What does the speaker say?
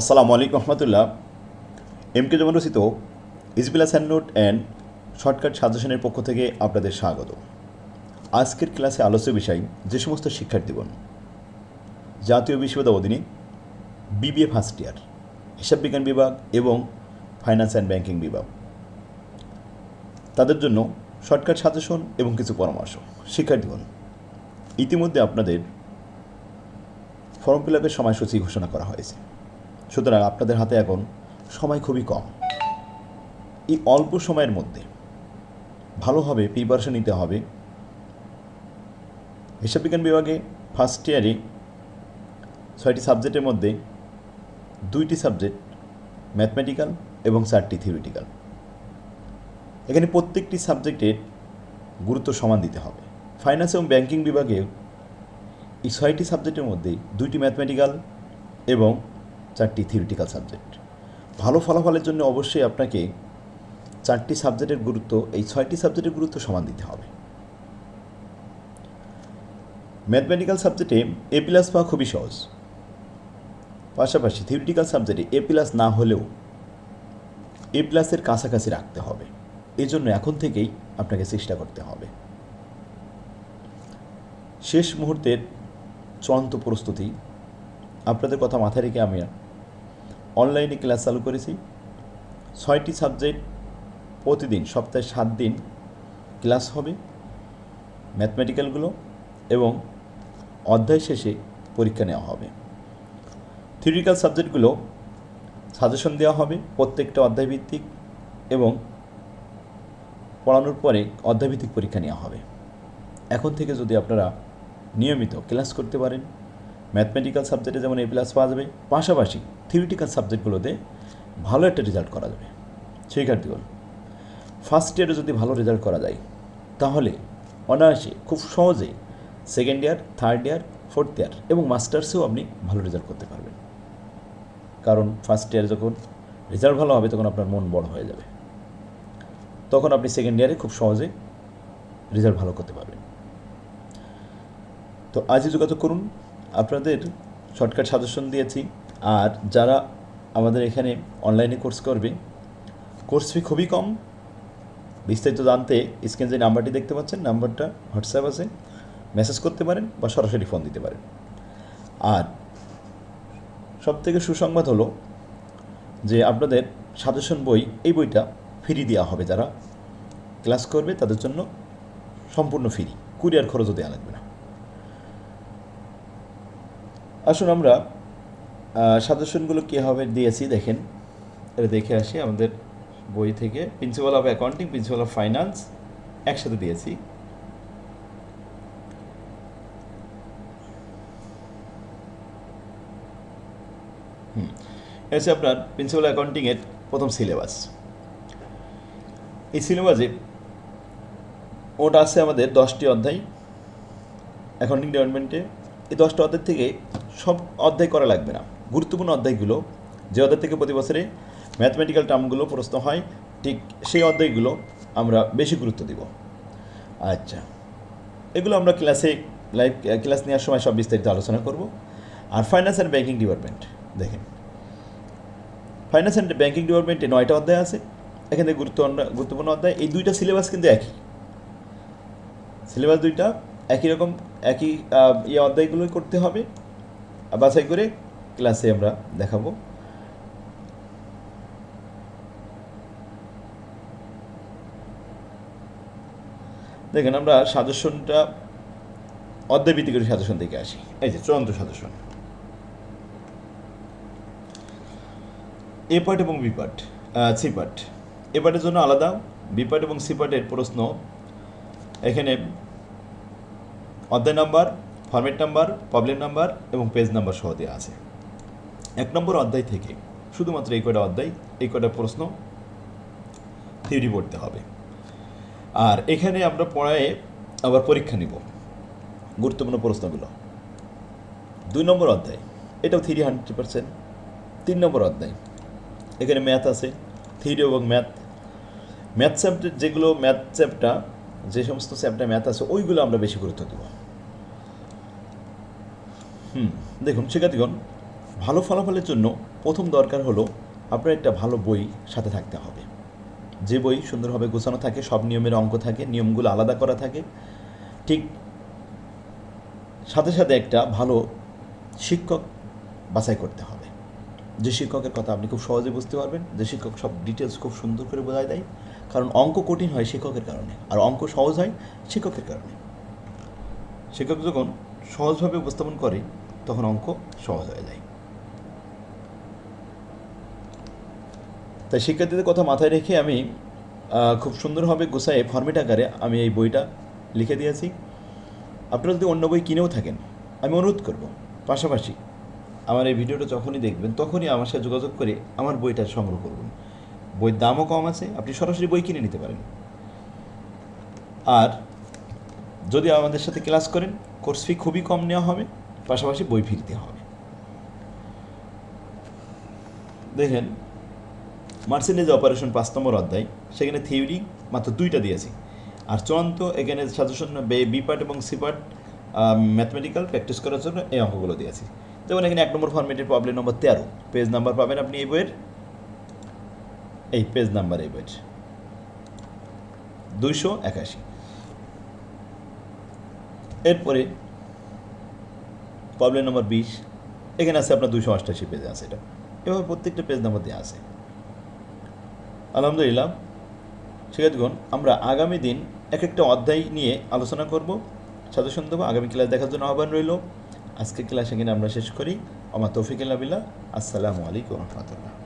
আসসালামু আলাইকুম রহমতুল্লাহ। M K জমান রচিত হ্যান্ড নোট অ্যান্ড শর্টকাট সাজেশনের পক্ষ থেকে আপনাদের স্বাগত। আজকের ক্লাসে আলোচ্য বিষয়, যে সমস্ত শিক্ষার্থীগণ জাতীয় বিশ্ববিদ্যালয় অধীনে বিবিএ ফার্স্ট ইয়ার, হিসাব বিজ্ঞান বিভাগ এবং ফাইন্যান্স অ্যান্ড ব্যাংকিং বিভাগ, তাদের জন্য শর্টকাট সাজেশন এবং কিছু পরামর্শ। শিক্ষার্থীগণ, ইতিমধ্যে আপনাদের ফর্ম ফিল আপের সময়সূচি ঘোষণা করা হয়েছে। সুতরাং আপনাদের হাতে এখন সময় খুবই কম। এই অল্প সময়ের মধ্যে ভালোভাবে প্রিপারেশন নিতে হবে। হিসাব বিজ্ঞান বিভাগে ফার্স্ট ইয়ারে ছয়টি সাবজেক্টের মধ্যে দুইটি সাবজেক্ট ম্যাথমেটিক্যাল এবং চারটি থিওরিটিক্যাল এখানে প্রত্যেকটি সাবজেক্টের গুরুত্ব সমান দিতে হবে। ফাইন্যান্স এবং ব্যাংকিং বিভাগে এই ছয়টি সাবজেক্টের মধ্যে দুইটি ম্যাথমেটিক্যাল এবং চারটি থিওরিটিক্যাল সাবজেক্ট ভালো ফলাফলের জন্য অবশ্যই আপনাকে চারটি সাবজেক্টের গুরুত্ব, এই ছয়টি সাবজেক্টের গুরুত্ব সমান দিতে হবে। ম্যাথমেটিক্যাল সাবজেক্টে এ প্লাস পাওয়া খুবই সহজ। পাশাপাশি থিওরিটিক্যাল সাবজেক্টে এ প্লাস না হলেও এ প্লাসের কাছাকাছি রাখতে হবে। এজন্য এখন থেকেই আপনাকে চেষ্টা করতে হবে। শেষ মুহূর্তের চূড়ান্ত প্রস্তুতি আপনাদের কথা মাথায় রেখে আমি অনলাইনে ক্লাস চালু করেছি। ছয়টি সাবজেক্ট প্রতিদিন, সপ্তাহে সাত দিন ক্লাস হবে ম্যাথমেটিক্যালগুলো এবং অধ্যায় শেষে পরীক্ষা নেওয়া হবে। থিওরিক্যাল সাবজেক্টগুলো সাজেশন দেওয়া হবে প্রত্যেকটা অধ্যায়ভিত্তিক এবং পড়ানোর পরে অধ্যায়ভিত্তিক পরীক্ষা নেওয়া হবে। এখন থেকে যদি আপনারা নিয়মিত ক্লাস করতে পারেন ম্যাথমেটিক্যাল সাবজেক্টে যেমন এ প্লাস পাওয়া যাবে, পাশাপাশি থিওরিটিক্যাল সাবজেক্টগুলোতে ভালো একটা রেজাল্ট করা যাবে। শিক্ষার্থীগণ ফার্স্ট ইয়ারে যদি ভালো রেজাল্ট করা যায়, তাহলে অনায়াসে খুব সহজে second year third year fourth year এবং মাস্টার্সেও আপনি ভালো রেজাল্ট করতে পারবেন। কারণ ফার্স্ট ইয়ারে যখন রেজাল্ট ভালো হবে, তখন আপনার মন বড় হয়ে যাবে। তখন আপনি সেকেন্ড ইয়ারে খুব সহজে রেজাল্ট ভালো করতে পারবেন। তো আজই যোগাযোগ করুন। আপনাদের শর্টকাট সাজেশন দিয়েছি। আর যারা আমাদের এখানে অনলাইনে কোর্স করবে কোর্স ফি খুবই কম। বিস্তারিত জানতে স্ক্রিন যে নাম্বারটি দেখতে পাচ্ছেন নাম্বারটা হোয়াটসঅ্যাপ আছে। মেসেজ করতে পারেন বা সরাসরি ফোন দিতে পারেন। আর সবথেকে সুসংবাদ হলো যে আপনাদের সাজেশন বই, এই বইটা ফ্রি দেওয়া হবে যারা। ক্লাস করবে, তাদের জন্য সম্পূর্ণ ফ্রি কুরিয়ার খরচও দেওয়া লাগবে না আসুন আমরা সাজেশনগুলো কীভাবে দিয়েছি দেখেন। এটা দেখে আসি আমাদের বই থেকে। Principal of accounting principal of finance একসাথে দিয়েছি। হুম হচ্ছে আপনার প্রিন্সিপাল অ্যাকাউন্টিংয়ের প্রথম সিলেবাস এই সিলেবাসে ওটা আছে আমাদের দশটি অধ্যায়। অ্যাকাউন্টিং ডিপার্টমেন্টে এই দশটা অধ্যায় থেকে সব অধ্যায় করা লাগবে না। গুরুত্বপূর্ণ অধ্যায়গুলো, যে অধ্যায় থেকে প্রতি বছরে ম্যাথমেটিক্যাল টার্মগুলো প্রশ্ন হয়, ঠিক সেই অধ্যায়গুলো আমরা বেশি গুরুত্ব দিব। আচ্ছা এগুলো আমরা ক্লাসে লাইভ ক্লাস নেওয়ার সময় সব বিস্তারিত আলোচনা করব। আর ফাইন্যান্স অ্যান্ড ব্যাঙ্কিং ডিপার্টমেন্ট দেখেন। ফাইন্যান্স অ্যান্ড ব্যাঙ্কিং ডিপার্টমেন্টে নয়টা অধ্যায় আছে। এখান থেকে গুরুত্ব, গুরুত্বপূর্ণ অধ্যায়, এই দুইটা সিলেবাস কিন্তু একই। সিলেবাস দুইটা একই রকম, একই ইয়ে অধ্যায়গুলোই করতে হবে। বাছাই করে ক্লাসে আমরা দেখাবো। দেখেন, আমরা সাজেশনটা করে সাজেশন থেকে আসি। এই যে, চূড়ান্ত সাজেশন। এ পার্ট এবং বি সি পার্ট। এ পার্টের জন্য আলাদা, বি এবং সি পার্টের প্রশ্ন। এখানে অধ্যায় number format number, problem number এবং পেজ নাম্বার সহ দেওয়া আছে। এক নম্বর অধ্যায় থেকে শুধুমাত্র এই কটা অধ্যায়, এই কটা প্রশ্ন থিওরি পড়তে হবে। আর এখানে আমরা পড়ায় আবার পরীক্ষা নিব গুরুত্বপূর্ণ প্রশ্নগুলো। দুই নম্বর অধ্যায়, এটাও থ্রি হান্ড্রেড পার্সেন্ট তিন নম্বর অধ্যায়, এখানে ম্যাথ আছে থিওরি এবং ম্যাথ ম্যাথ চ্যাপ্টার যেগুলো ম্যাথ চ্যাপ্টার যে সমস্ত চ্যাপ্টার ম্যাথ আছে, ওইগুলো আমরা বেশি গুরুত্ব দেব। হুম, দেখুন, শিক্ষার্থীগণ, ভালো ফলাফলের জন্য প্রথম দরকার হলো আপনার একটা ভালো বই সাথে থাকতে হবে। যে বই সুন্দরভাবে গোছানো থাকে, সব নিয়মের অঙ্ক থাকে, নিয়মগুলো আলাদা করা থাকে, ঠিক সাথে সাথে একটা ভালো শিক্ষক বাছাই করতে হবে। যে শিক্ষকের কথা আপনি খুব সহজে বুঝতে পারবেন, যে শিক্ষক সব ডিটেলস খুব সুন্দর করে বোঝায় দেয়, কারণ অঙ্ক কঠিন হয় শিক্ষকের কারণে, আর অঙ্ক সহজ হয় শিক্ষকের কারণে। শিক্ষক যখন সহজভাবে উপস্থাপন করে তখন অঙ্ক সহজ হয়ে যায়। তাই শিক্ষার্থীদের কথা মাথায় রেখে আমি খুব সুন্দরভাবে গোছায় ফর্মেট আকারে আমি এই বইটা লিখে দিয়েছি। আপনারা যদি অন্য বই কিনেও থাকেন, আমি অনুরোধ করব, পাশাপাশি আমার এই ভিডিওটা যখনই দেখবেন, তখনই আমার সাথে যোগাযোগ করে আমার বইটা সংগ্রহ করবেন বইয়ের দামও কম আছে, আপনি সরাসরি বই কিনে নিতে পারেন। আর যদি আমাদের সাথে ক্লাস করেন, কোর্স ফি খুবই কম নেওয়া হবে। পাশাপাশি বই ফিরতে হবে। দেখেন মার্সেন্টেজ অপারেশন পাঁচ নম্বর অধ্যায়, সেখানে থিওরি মাত্র দুইটা দিয়েছি। আর চূড়ান্ত এখানে সাজেশন বি পার্ট এবং সি পার্ট ম্যাথমেটিক্যাল প্র্যাকটিস করার জন্য এই অঙ্কগুলো দিয়েছি। যেমন এখানে এক নম্বর ফর্মেটের প্রবলেম নম্বর তেরো। পেজ নাম্বার পাবেন আপনি এই বইয়ের? এই পেজ নাম্বার এই বইয়ের। দুইশো একাশি। এরপরে প্রবলেম নম্বর বিশ। এখানে আছে আপনার দুশো অষ্টাশি পেজে আছে এটা। এভাবে প্রত্যেকটা পেজ নাম্বার দিয়ে আছে। আলহামদুলিল্লাহ। শিক্ষার্থীগণ, আমরা আগামী দিন এক একটা অধ্যায় নিয়ে আলোচনা করব। সাজেশন দেবো আগামী ক্লাস দেখার জন্য আহ্বান রইল। আজকের ক্লাস এখানে আমরা শেষ করি। আমার তৌফিক বিল্লাহ। আসসালামু আলাইকুম রহমতুল্লাহ।